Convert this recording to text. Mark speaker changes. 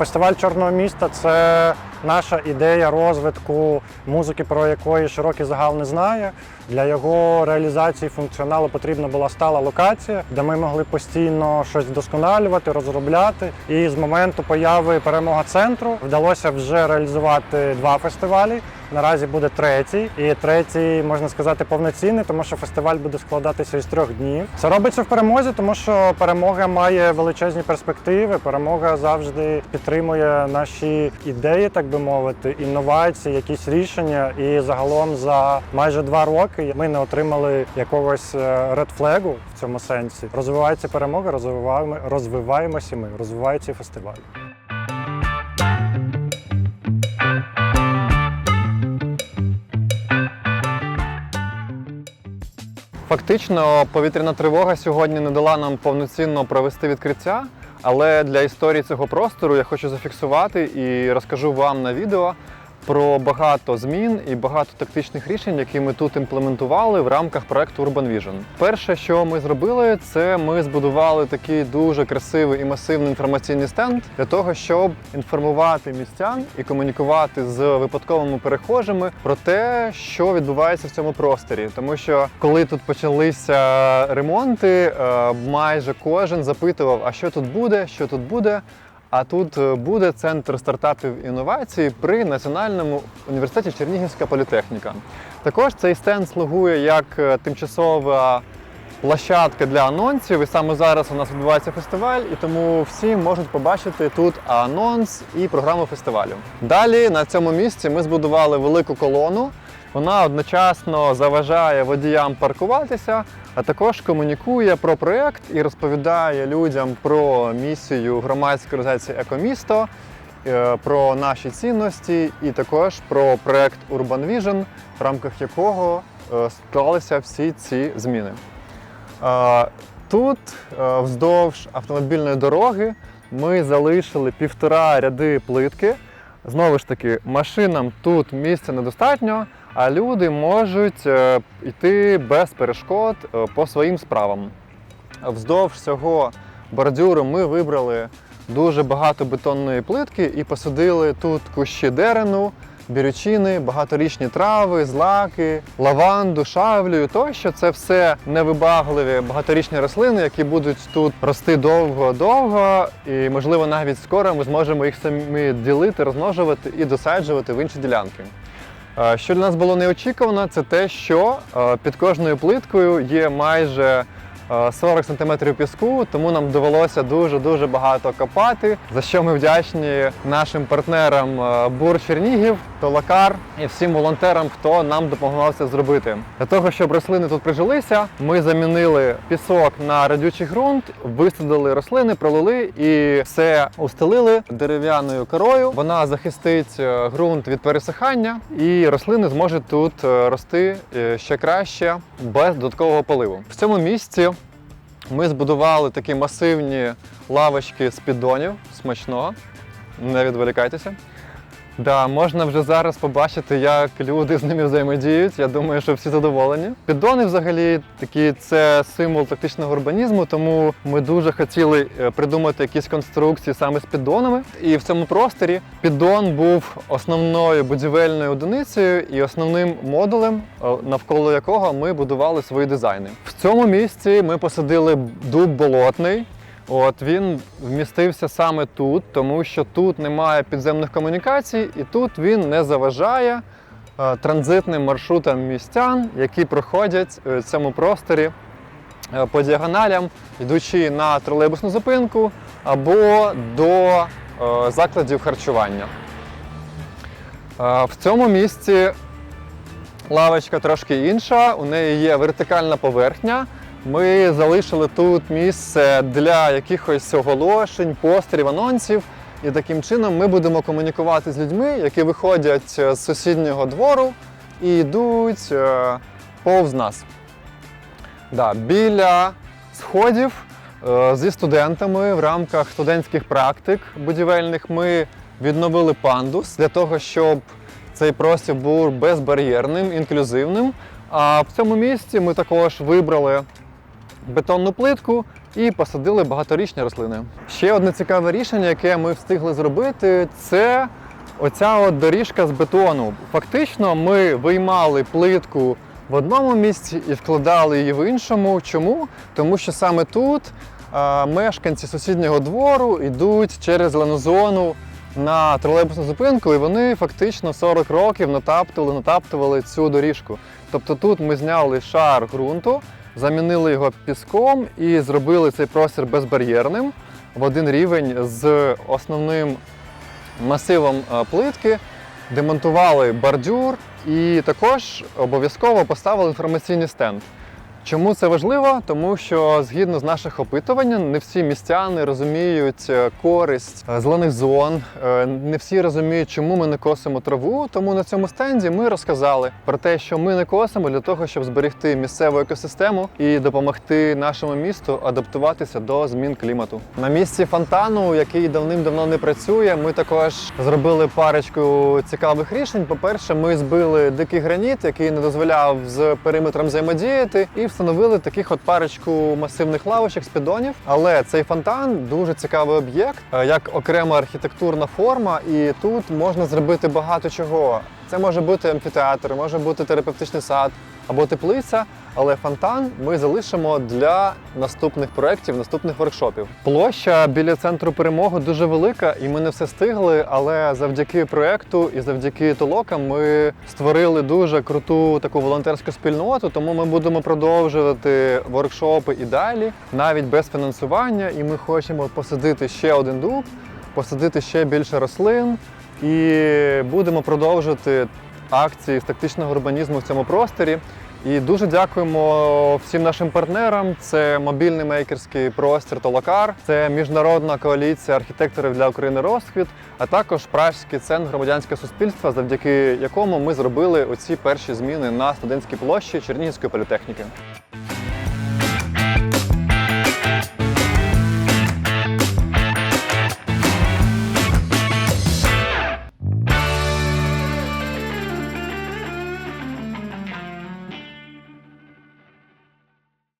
Speaker 1: Фестиваль Чорного міста це наша ідея розвитку музики, про якої широкий загал не знає. Для його реалізації функціоналу потрібна була стала локація, де ми могли постійно щось вдосконалювати, розробляти. І з моменту появи перемога центру вдалося вже реалізувати два фестивалі. Наразі буде третій, і третій можна сказати повноцінний, тому що фестиваль буде складатися із трьох днів. Це робиться в перемозі, тому що перемога має величезні перспективи. Перемога завжди підтримує наші ідеї, так би мовити, інновації, якісь рішення. І загалом за майже два роки ми не отримали якогось редфлегу в цьому сенсі. Розвивається перемога, розвиваємо, розвиваємося ми, розвивається фестиваль.
Speaker 2: Фактично, повітряна тривога сьогодні не дала нам повноцінно провести відкриття, але для історії цього простору я хочу зафіксувати і розкажу вам на відео про багато змін і багато тактичних рішень, які ми тут імплементували в рамках проекту Urban Vision. Перше, що ми зробили, це ми збудували такий дуже красивий і масивний інформаційний стенд для того, щоб інформувати містян і комунікувати з випадковими перехожими про те, що відбувається в цьому просторі. Тому що коли тут почалися ремонти, е, майже кожен запитував, а що тут буде, що тут буде. А тут е, буде центр стартапів інновацій при Національному університеті Чернігівська політехніка. Також цей стенд слугує як е, тимчасова площадка для анонсів. І саме зараз у нас відбувається фестиваль, і тому всі можуть побачити тут анонс і програму фестивалю. Далі на цьому місці ми збудували велику колону. Вона одночасно заважає водіям паркуватися, а також комунікує про проєкт і розповідає людям про місію громадської організації Екомісто, е, про наші цінності і також про проєкт Urban Vision, в рамках якого е, склалися всі ці зміни. Е, Тут вздовж автомобільної дороги ми залишили півтора ряди плитки. Знову ж таки, машинам тут місця недостатньо, а люди можуть е, йти без перешкод е, по своїм справам. Вздовж цього бордюру ми вибрали дуже багато бетонної плитки і посадили тут кущі дерену, бірючини, багаторічні трави, злаки, лаванду, шавлю тощо. Це все невибагливі багаторічні рослини, які будуть тут рости довго-довго, і можливо навіть скоро ми зможемо їх самі ділити, розмножувати і досаджувати в інші ділянки. Що для нас було неочікувано, це те, що е, під кожною плиткою є майже 40 см піску, тому нам довелося дуже-дуже багато копати, за що ми вдячні нашим партнерам е, Бур Чернігів, Толакар і всім волонтерам, хто нам допомагав це зробити. Для того, щоб рослини тут прижилися, ми замінили пісок на радючий ґрунт, висадили рослини, пролили і все устелили дерев'яною корою. Вона захистить е, ґрунт від пересихання, і рослини зможуть тут е, рости е, ще краще без додаткового поливу. В цьому місці ми збудували такі масивні лавочки з піддонів. Смачно, не відволікайтеся. Да, можна вже зараз побачити, як люди з ними взаємодіють. Я думаю, що всі задоволені. Піддони взагалі такі це символ тактичного урбанізму, тому ми дуже хотіли е, придумати якісь конструкції саме з піддонами. І в цьому просторі піддон був основною будівельною одиницею і основним модулем, е, навколо якого ми будували свої дизайни. В цьому місці ми посадили дуб болотний. От він вмістився саме тут, тому що тут немає підземних комунікацій, і тут він не заважає е, транзитним маршрутам містян, які проходять е, в цьому просторі е, по діагоналям, йдучи на тролейбусну зупинку або до е, закладів харчування. Е, В цьому місці лавочка трошки інша, у неї є вертикальна поверхня. Ми залишили тут місце для якихось оголошень, постерів, анонсів. І таким чином ми будемо комунікувати з людьми, які виходять е, з сусіднього двору і йдуть е, повз нас. Да, біля сходів е, зі студентами в рамках студентських практик будівельних ми відновили пандус для того, щоб цей простір був безбар'єрним, інклюзивним. А в цьому місці ми також вибрали бетонну плитку і посадили багаторічні рослини. Ще одне цікаве рішення, яке ми встигли зробити, це оця от доріжка з бетону. Фактично, ми виймали плитку в одному місці і вкладали її в іншому. Чому? Тому що саме тут а, мешканці сусіднього двору йдуть через зону на тролейбусну зупинку, і вони фактично 40 років натаптували, натаптували цю доріжку. Тобто тут ми зняли шар ґрунту, замінили його піском і зробили цей простір безбар'єрним в один рівень з основним масивом е, плитки, демонтували бордюр і також обов'язково поставили інформаційний стенд. Чому це важливо? Тому що згідно з наших опитувань, не всі містяни розуміють е, користь е, зелених зон, е, не всі розуміють, чому ми не косимо траву. Тому на цьому стенді ми розказали про те, що ми не косимо для того, щоб зберегти місцеву екосистему і допомогти нашому місту адаптуватися до змін клімату. На місці фонтану, який давним-давно не працює, ми також зробили парочку цікавих рішень. По-перше, ми збили дикий граніт, який не дозволяв з периметром взаємодіяти, і встановили таких от парочку масивних лавочок з. Але цей фонтан дуже цікавий об'єкт, е, як окрема архітектурна форма, і тут можна зробити багато чого. Це може бути амфітеатр, може бути терапевтичний сад або теплиця. Але фонтан ми залишимо для наступних проєктів, наступних воркшопів. Площа біля центру перемоги дуже велика, і ми не все стигли. Але завдяки проєкту і завдяки толокам ми створили дуже круту таку волонтерську спільноту. Тому ми будемо продовжувати воркшопи і далі, навіть без фінансування. І ми хочемо посадити ще один дуб, посадити ще більше рослин, і будемо продовжувати акції з тактичного урбанізму в цьому просторі. І дуже дякуємо всім нашим партнерам. Це мобільний мейкерський простір Толокар, це міжнародна коаліція архітекторів для України Розквіт, а також Пражський центр громадянського суспільства, завдяки якому ми зробили оці перші зміни на студентській площі Чернігівської політехніки.